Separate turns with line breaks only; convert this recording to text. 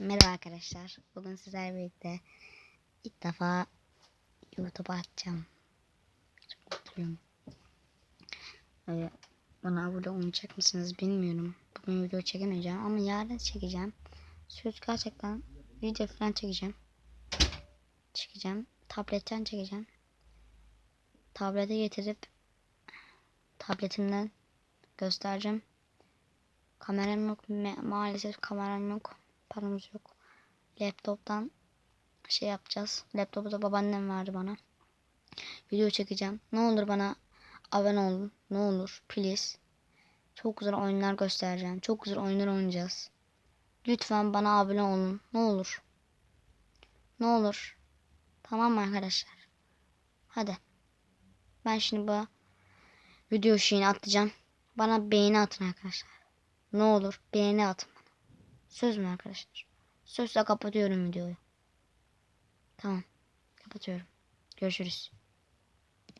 Merhaba arkadaşlar. Bugün sizlerle birlikte ilk defa YouTube'a atacağım. Çok mutluyum. Ee, bana abone olacak mısınız bilmiyorum. Bugün video çekemeyeceğim ama yarın çekeceğim. Söz gerçekten video falan çekeceğim. Çekeceğim. Tabletten çekeceğim. Tablete getirip tabletimden göstereceğim. Kameram yok. Ma- maalesef kameram yok. Paramız yok. Laptoptan şey yapacağız. Laptopu da babaannem verdi bana. Video çekeceğim. Ne olur bana abone olun. Ne olur. Please. Çok güzel oyunlar göstereceğim. Çok güzel oyunlar oynayacağız. Lütfen bana abone olun. Ne olur. Ne olur. Tamam mı arkadaşlar? Hadi. Ben şimdi bu video şeyini atacağım. Bana beğeni atın arkadaşlar. Ne olur beğeni atın. Söz mü arkadaşlar? Sözle kapatıyorum videoyu. Tamam. Kapatıyorum. Görüşürüz.